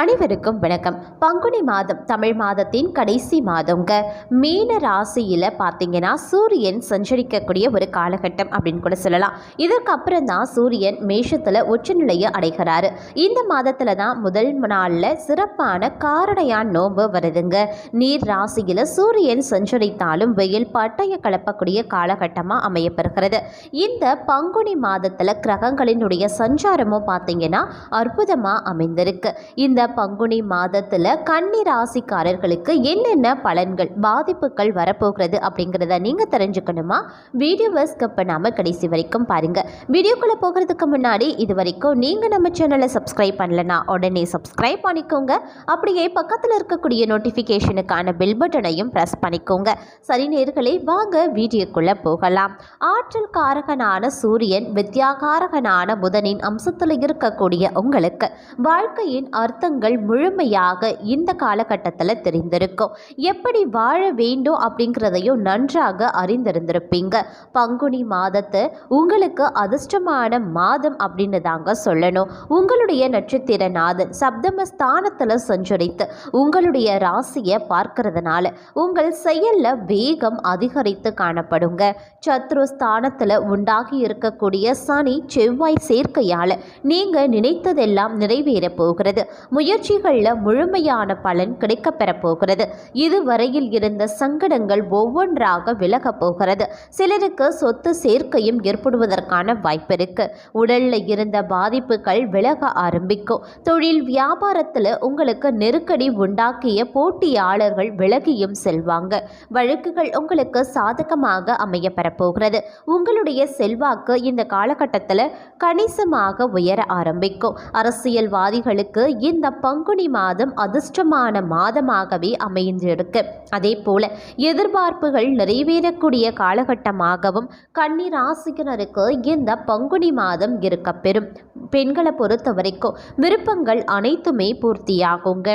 அனைவருக்கும் வணக்கம். பங்குனி மாதம் தமிழ் மாதத்தின் கடைசி மாதங்க மீன ராசியில் பார்த்தீங்கன்னா சூரியன் சஞ்சரிக்கக்கூடிய ஒரு காலகட்டம் அப்படின்னு கூட சொல்லலாம். இதற்கு அப்புறம் தான் சூரியன் மேஷத்தில் உச்சநிலையை அடைகிறாரு. இந்த மாதத்தில் தான் முதல் நாளில் சிறப்பான காரணையான் நோன்பு வருதுங்க. நீர் ராசியில் சூரியன் சஞ்சரித்தாலும் வெயில் பட்டய கலப்பக்கூடிய காலகட்டமாக அமையப்பெறுகிறது. இந்த பங்குனி மாதத்தில் கிரகங்களினுடைய சஞ்சாரமும் பார்த்தீங்கன்னா அற்புதமாக அமைந்திருக்கு. இந்த பங்குனி மாதத்தில் கன்னி ராசிக்காரர்களுக்கு என்னென்ன பலன்கள் பாதிப்புகள் வரப்போகிறது அப்படிங்கிறத நீங்கள் தெரிஞ்சுக்கணுமா? வீடியோவை ஸ்கிப் பண்ணாமல் கடைசி வரைக்கும் பாருங்கள் வீடியோக்குள்ளே போகிறதுக்கு முன்னாடி இது வரைக்கும் நீங்கள் நம்ம சேனலை சப்ஸ்கிரைப் பண்ணலனா உடனே சப்ஸ்கிரைப் பண்ணிக்கோங்க. அப்படியே பக்கத்தில் இருக்கக்கூடிய நோட்டிஃபிகேஷனுக்கான பெல் பட்டனையும் ப்ரெஸ் பண்ணிக்கோங்க. சரி நேர்களே வாங்க வீடியோக்குள்ளே போகலாம். ஆற்றல் காரகனான சூரியன் வித்யாகாரகனான புதனின் அம்சத்தில் இருக்கக்கூடிய உங்களுக்கு வாழ்க்கையின் அர்த்தங்கள் முழுமையாக இந்த காலகட்டத்தில் தெரிந்திருக்கும். எப்படி வாழ வேண்டும் அப்படிங்கிறதையும் நன்றாக அறிந்திருந்திருப்பீங்க. பங்குனி மாதத்தை உங்களுக்கு அதிர்ஷ்டமான மாதம் அப்படின்னு தாங்க சொல்லணும். உங்களுடைய நட்சத்திர நாதன் சப்தமஸ்தானத்தில் சஞ்சரித்து உங்களுடைய ராசியை பார்க்கறதுனால உங்கள் செயலில் வேகம் அதிகரித்து காணப்படுங்க. சத்ரு ஸ்தானத்தில் உண்டாகி இருக்கக்கூடிய சனி செவ்வாய் சேர்க்கையால் நீங்கள் நினைத்ததெல்லாம் நிறைவேற போகிறது. முயற்சிகளில் முழுமையான பலன் கிடைக்கப்பெற போகிறது. இதுவரையில் இருந்த சங்கடங்கள் ஒவ்வொன்றாக விலகப் போகிறது. சிலருக்கு சொத்து சேர்க்கையும் ஏற்படுவதற்கான வாய்ப்பு இருக்கு. உடல்ல இருந்த பாதிப்புகள் விலக ஆரம்பிக்கும். தொழில் வியாபாரத்தில் உங்களுக்கு நெருக்கடி உண்டாக்கிய போட்டியாளர்கள் விலகியும் செல்வாங்க. வழக்குகள் உங்களுக்கு சாதகமாக அமைய பெறப்போகிறது உங்களுடைய செல்வாக்கு இந்த காலகட்டத்தில் கணிசமாக உயர ஆரம்பிக்கும். அரசியல்வாதிகளுக்கு இந்த பங்குனி மாதம் அதிர்ஷ்டமான மாதமாகவே அமைந்திருக்கு. அதே போல எதிர்பார்ப்புகள் நிறைவேறக்கூடிய காலகட்டமாகவும் கன்னி ராசியினருக்கு இந்த பங்குனி மாதம் இருக்க பெறும் பெண்களை பொறுத்த வரைக்கும் விருப்பங்கள் அனைத்துமே பூர்த்தியாகுங்க.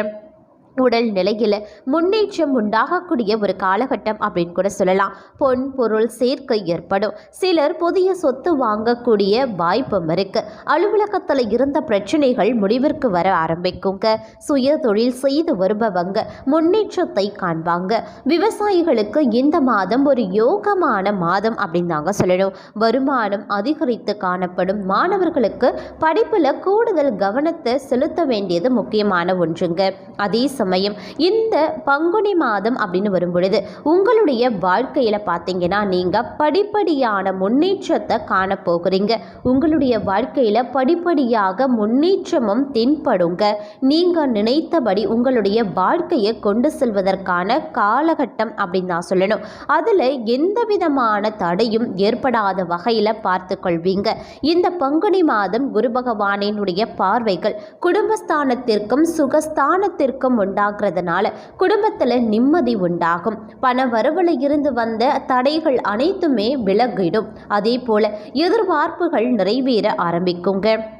உடல் நிலையில் முன்னேற்றம் உண்டாகக்கூடிய ஒரு காலகட்டம் அப்படின்னு கூட சொல்லலாம். பொன் பொருள் சேர்க்கை ஏற்படும். சிலர் புதிய சொத்து வாங்கக்கூடிய வாய்ப்பும் இருக்கு. அலுவலகத்தில் இருந்த பிரச்சனைகள் முடிவிற்கு வர ஆரம்பிக்குங்க. சுய தொழில் செய்து வருபவங்க முன்னேற்றத்தை காண்பாங்க. விவசாயிகளுக்கு இந்த மாதம் ஒரு யோகமான மாதம் அப்படின்னு தாங்க சொல்லணும். வருமானம் அதிகரித்து காணப்படும். மாணவர்களுக்கு படிப்பில் கூடுதல் கவனத்தை செலுத்த வேண்டியது முக்கியமான ஒன்றுங்க. அதே சமயம் இந்த பங்குனி மாதம் அப்படின்னு வரும் பொழுது உங்களுடைய வாழ்க்கையில் பார்த்தீங்கன்னா நீங்கள் படிப்படியான முன்னேற்றத்தை காணப்போகிறீங்க உங்களுடைய வாழ்க்கையில் படிப்படியாக முன்னேற்றமும் தென்படுங்க. நீங்கள் நினைத்தபடி உங்களுடைய வாழ்க்கையை கொண்டு செல்வதற்கான காலகட்டம் அப்படின்னு தான் சொல்லணும். அதில் எந்த விதமான தடையும் ஏற்படாத வகையில் பார்த்து கொள்வீங்க. இந்த பங்குனி மாதம் குரு பகவானினுடைய பார்வைகள் குடும்பஸ்தானத்திற்கும் சுகஸ்தானத்திற்கும் உண்டாகிறதுனால குடும்பத்தில் நிம்மதி உண்டாகும். பண வரவில் இருந்து வந்த தடைகள் அனைத்துமே விலகிடும். அதே போல் எதிர்பார்ப்புகள் நிறைவேற ஆரம்பிக்குங்க.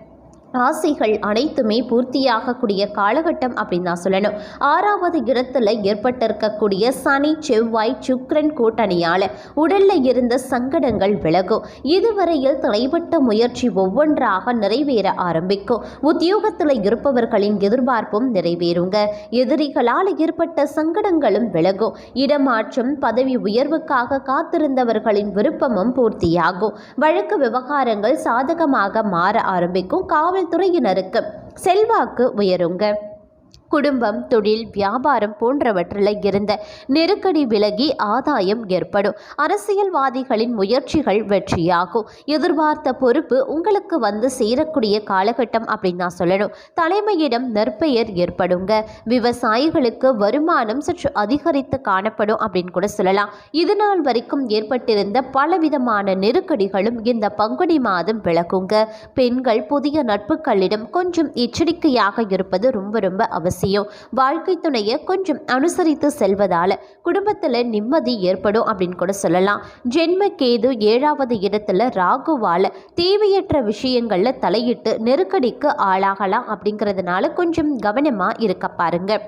ஆசைகள் அனைத்துமே பூர்த்தியாகக்கூடிய காலகட்டம் அப்படின்னு தான் சொல்லணும். ஆறாவது இடத்துல ஏற்பட்டிருக்கக்கூடிய சனி செவ்வாய் சுக்ரன் கூட்டணியால் உடலில் இருந்த சங்கடங்கள் விலகும். இதுவரையில் தடைப்பட்ட முயற்சி ஒவ்வொன்றாக நிறைவேற ஆரம்பிக்கும். உத்தியோகத்தில் இருப்பவர்களின் எதிர்பார்ப்பும் நிறைவேறுங்க. எதிரிகளால் ஏற்பட்ட சங்கடங்களும் விலகும். இடமாற்றம் பதவி உயர்வுக்காக காத்திருந்தவர்களின் விருப்பமும் பூர்த்தியாகும். வழக்கு விவகாரங்கள் சாதகமாக மாற ஆரம்பிக்கும். காவல் காவல்துறையினருக்கு செல்வாக்கு உயருங்க. குடும்பம் தொழில் வியாபாரம் போன்றவற்றில் இருந்த நெருக்கடி விலகி ஆதாயம் ஏற்படும். அரசியல்வாதிகளின் முயற்சிகள் வெற்றியாகும். எதிர்பார்த்த பொறுப்பு உங்களுக்கு வந்து சேரக்கூடிய காலகட்டம் அப்படின்னு நான் சொல்லணும். தலைமையிடம் நற்பெயர் ஏற்படுங்க. விவசாயிகளுக்கு வருமானம் சற்று அதிகரித்து காணப்படும் அப்படின்னு கூட சொல்லலாம். இது நாள் வரைக்கும் ஏற்பட்டிருந்த பலவிதமான நெருக்கடிகளும் இந்த பங்குனி மாதம் விலகுங்க. பெண்கள் புதிய நட்புகளிடம் கொஞ்சம் எச்சரிக்கையாக இருப்பது ரொம்ப ரொம்ப அவசியம். அவசியம் வாழ்க்கை துணையை கொஞ்சம் அனுசரித்து செல்வதால் குடும்பத்தில் நிம்மதி ஏற்படும் அப்படின்னு கூட சொல்லலாம். ஜென்ம கேது ஏழாவது இடத்துல ராகுவால் தேவையற்ற விஷயங்களில் தலையிட்டு நெருக்கடிக்கு ஆளாகலாம் அப்படிங்கிறதுனால கொஞ்சம் கவனமாக இருக்க பாருங்கள்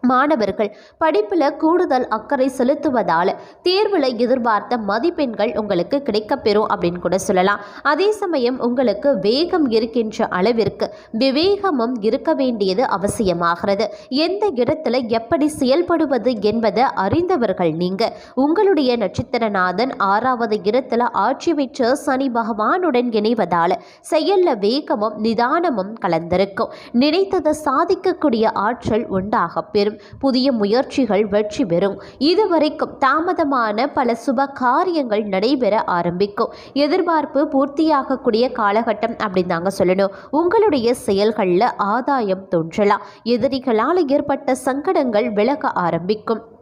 மாணவர்கள் படிப்பில் கூடுதல் அக்கறை செலுத்துவதால் தேர்வில் எதிர்பார்த்த மதிப்பெண்கள் உங்களுக்கு கிடைக்கப்பெறும் அப்படின்னு கூட சொல்லலாம். அதே சமயம் உங்களுக்கு வேகம் இருக்கின்ற அளவிற்கு விவேகமும் இருக்க வேண்டியது அவசியமாகிறது. எந்த இடத்துல எப்படி செயல்படுவது என்பதை அறிந்தவர்கள் நீங்கள் உங்களுடைய நட்சத்திரநாதன் ஆறாவது இடத்துல ஆட்சி பெற்ற சனி பகவானுடன் இணைவதால் செயலில் வேகமும் நிதானமும் கலந்திருக்கும். நினைத்ததை சாதிக்கக்கூடிய ஆற்றல் உண்டாக பெறும். புதிய முயற்சிகள் வெற்றி பெறும். இதுவரைக்கும் தாமதமான பல சுப காரியங்கள் நடைபெற ஆரம்பிக்கும். எதிர்பார்ப்பு பூர்த்தியாகக்கூடிய காலகட்டம் அப்படின்னு தாங்க சொல்லணும். உங்களுடைய செயல்களில் ஆதாயம் தோன்றலாம். எதிரிகளால் ஏற்பட்ட சங்கடங்கள் விலக ஆரம்பிக்கும்.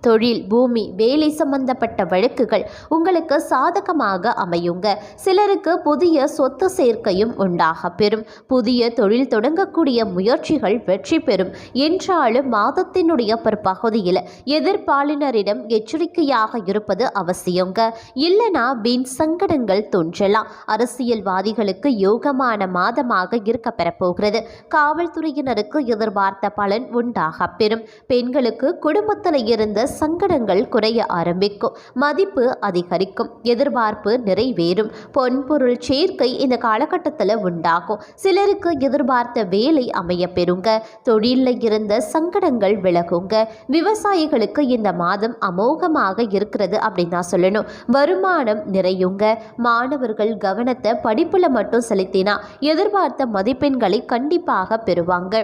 தொழில் பூமி வேலை சம்பந்தப்பட்ட வழக்குகள் உங்களுக்கு சாதகமாக அமையுங்க. சிலருக்கு புதிய சொத்து சேர்க்கையும் உண்டாக பெறும். புதிய தொழில் தொடங்கக்கூடிய முயற்சிகள் வெற்றி பெறும். என்றாலும் மாதத்தினுடைய பிற்பகுதியில் எதிர்ப்பாளினரிடம் எச்சரிக்கையாக இருப்பது அவசியங்க. இல்லைனா வீண் சங்கடங்கள் தோன்றலாம். அரசியல்வாதிகளுக்கு யோகமான மாதமாக இருக்க பெறப்போகிறது. காவல்துறையினருக்கு எதிர்பார்த்த பலன் உண்டாக பெறும். பெண்களுக்கு குடும்பத்தில் இருந்த சங்கடங்கள் குறைய ஆரம்பிக்கும். மதிப்பு அதிகரிக்கும். எதிர்பார்ப்பு நிறைவேறும். பொன்பொருள் சேர்க்கை இந்த காலகட்டத்தில் உண்டாகும். சிலருக்கு எதிர்பார்த்த வேலை அமைய பெறுங்க தொழிலில் இருந்த சங்கடங்கள் விலகுங்க. விவசாயிகளுக்கு இந்த மாதம் அமோகமாக இருக்கிறது அப்படின்னு தான் சொல்லணும். வருமானம் நிறையுங்க. மாணவர்கள் கவனத்தை படிப்பில் மட்டும் செலுத்தினா எதிர்பார்த்த மதிப்பெண்களை கண்டிப்பாக பெறுவாங்க.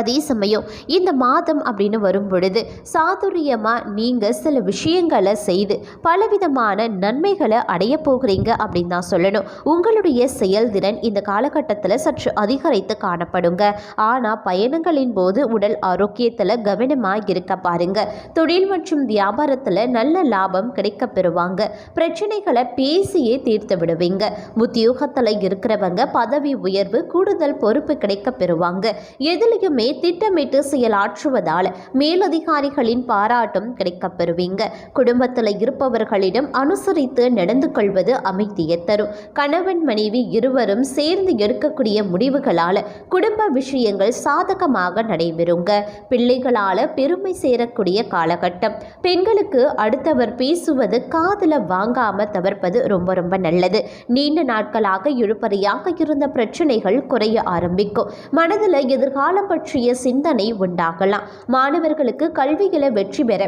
அதே சமயம் இந்த மாதம் அப்படின்னு வரும் பொழுது சாதுரியமாக நீங்கள் சில விஷயங்களை செய்து பலவிதமான நன்மைகளை அடைய போகிறீங்க அப்படின்னு தான் சொல்லணும். உங்களுடைய செயல்திறன் இந்த காலகட்டத்தில் சற்று அதிகரித்து காணப்படுங்க. ஆனால் பயணங்களின் போது உடல் ஆரோக்கியத்தில் கவனமாக இருக்க பாருங்க. தொழில் மற்றும் வியாபாரத்தில் நல்ல லாபம் கிடைக்க பெறுவாங்க. பிரச்சனைகளை பேசியே தீர்த்து விடுவீங்க. உத்தியோகத்தில் இருக்கிறவங்க பதவி உயர்வு கூடுதல் பொறுப்பு கிடைக்க பெறுவாங்க. எதுலேயுமே திட்டமிட்டு செயலாற்றுவதால் மேலதிகாரிகளின் பாராட்டும் கிடைக்கப்பெறுவீங்க. குடும்பத்தில் இருப்பவர்களிடம் அனுசரித்து நடந்து கொள்வது அமைதியை தரும். கணவன் மனைவி இருவரும் சேர்ந்து எடுக்கக்கூடிய முடிவுகளால் குடும்ப விஷயங்கள் சாதகமாக நடைபெறுங்க. பிள்ளைகளால் பெருமை சேரக்கூடிய காலகட்டம். பெண்களுக்கு அடுத்தவர் பேசுவது காதில் வாங்காம தவிர்ப்பது ரொம்ப ரொம்ப நல்லது. நீண்ட நாட்களாக இழுபறியாக இருந்த பிரச்சனைகள் குறைய ஆரம்பிக்கும். மனதில் எதிர்காலம் பற்றிய சிந்தனை உண்டாகலாம். மாணவர்களுக்கு கல்விகளை வெற்றி பெற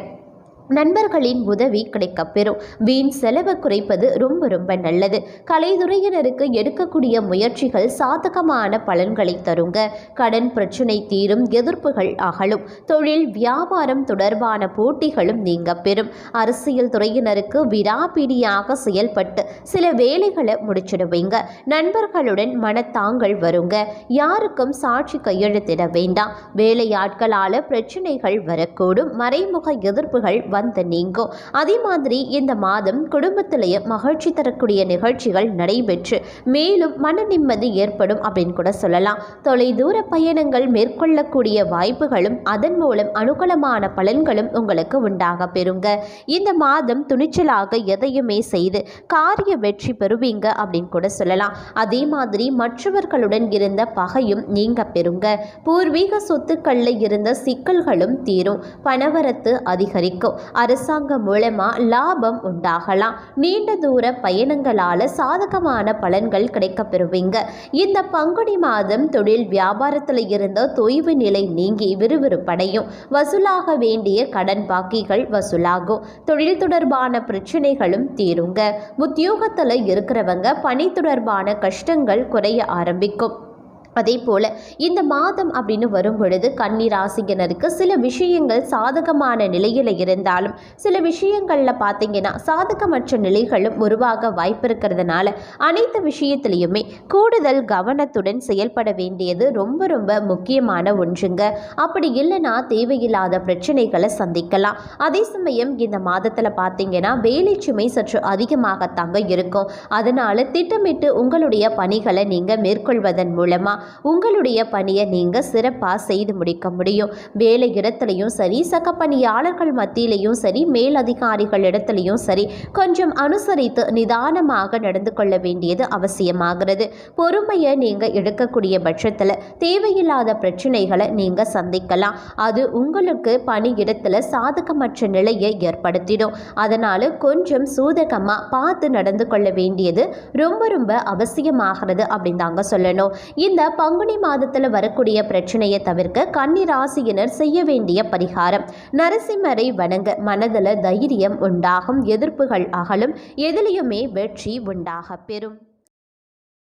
நண்பர்களின் உதவி கிடைக்கப்பெறும். வீண் செலவு குறைப்பது ரொம்ப ரொம்ப நல்லது. கலைத்துறையினருக்கு எடுக்கக்கூடிய முயற்சிகள் சாதகமான பலன்களை தருங்க. கடன் பிரச்சனை தீரும் எதிர்ப்புகள் அகலும். தொழில் வியாபாரம் தொடர்பான போட்டிகளும் நீங்க பெறும் அரசியல் துறையினருக்கு விடாபிடியாக செயல்பட்டு சில வேலைகளை முடிச்சிடுவீங்க. நண்பர்களுடன் மனத்தாங்கள் வருங்க. யாருக்கும் சாட்சி கையெழுத்திட வேண்டாம். வேலையாட்களால பிரச்சனைகள் வரக்கூடும். மறைமுக எதிர்ப்புகள் வந்து நீங்கும். அதே மாதிரி இந்த மாதம் குடும்பத்திலேயே மகிழ்ச்சி தரக்கூடிய நிகழ்ச்சிகள் நடைபெற்று மேலும் மன நிம்மதி ஏற்படும் அப்படின்னு கூட சொல்லலாம். தொலைதூர பயணங்கள் மேற்கொள்ளக்கூடிய வாய்ப்புகளும் அதன் மூலம் அனுகூலமான பலன்களும் உங்களுக்கு உண்டாக பெறுங்க. இந்த மாதம் துணிச்சலாக எதையுமே செய்து காரிய வெற்றி பெறுவீங்க அப்படின்னு கூட சொல்லலாம். அதே மாதிரி மற்றவர்களுடன் இருந்த பகையும் நீங்க பெறுங்க. பூர்வீக சொத்துக்களில் இருந்த சிக்கல்களும் தீரும். பணவரத்து அதிகரிக்கும். அரசாங்கம் மூலமா லாபம் உண்டாகலாம். நீண்ட தூர பயணங்களால சாதகமான பலன்கள் கிடைக்கப்பெறுவீங்க இந்த பங்குனி மாதம் தொழில் வியாபாரத்தில் இருந்த தொய்வு நிலை நீங்கி விறுவிறுப்படையும். வசூலாக வேண்டிய கடன் பாக்கிகள் வசூலாகும். தொழில் தொடர்பான பிரச்சனைகளும் தீருங்க. உத்தியோகத்தில் இருக்கிறவங்க பணி தொடர்பான கஷ்டங்கள் குறைய ஆரம்பிக்கும். அதே போல் இந்த மாதம் அப்படின்னு வரும் பொழுது கன்னி சில விஷயங்கள் சாதகமான நிலையில் இருந்தாலும் சில விஷயங்களில் பார்த்தீங்கன்னா சாதகமற்ற நிலைகளும் உருவாக வாய்ப்பு இருக்கிறதுனால அனைத்து விஷயத்திலையுமே கூடுதல் கவனத்துடன் செயல்பட வேண்டியது ரொம்ப ரொம்ப முக்கியமான ஒன்றுங்க. அப்படி இல்லைன்னா தேவையில்லாத பிரச்சனைகளை சந்திக்கலாம். அதே சமயம் இந்த மாதத்தில் பார்த்தீங்கன்னா வேலை சுமை சற்று அதிகமாகத்தாங்க இருக்கும். அதனால் திட்டமிட்டு உங்களுடைய பணிகளை நீங்கள் மேற்கொள்வதன் மூலமாக உங்களுடைய பணியை நீங்கள் சிறப்பாக செய்து முடிக்க முடியும். வேலை இடத்துலையும் சரி சக பணியாளர்கள் மத்தியிலையும் சரி மேலதிகாரிகள் இடத்துலையும் சரி கொஞ்சம் அனுசரித்து நிதானமாக நடந்து கொள்ள வேண்டியது அவசியமாகிறது. பொறுமையை நீங்கள் எடுக்கக்கூடிய பட்சத்தில் தேவையில்லாத பிரச்சனைகளை நீங்கள் சந்திக்கலாம். அது உங்களுக்கு பணி இடத்துல சாதகமற்ற நிலையை ஏற்படுத்திடும். அதனால் கொஞ்சம் சூதகமாக பார்த்து நடந்து கொள்ள வேண்டியது ரொம்ப ரொம்ப அவசியமாகிறது அப்படின்னு தாங்க சொல்லணும். இந்த பங்குனி மாதத்தில் வரக்கூடிய பிரச்சனையை தவிர்க்க கன்னி ராசியினர் செய்ய வேண்டிய பரிகாரம். நரசிம்மரை வணங்க மனதில் தைரியம் உண்டாகும் எதிர்ப்புகள் அகலும் எதிலையுமே வெற்றி உண்டாக பெறும்.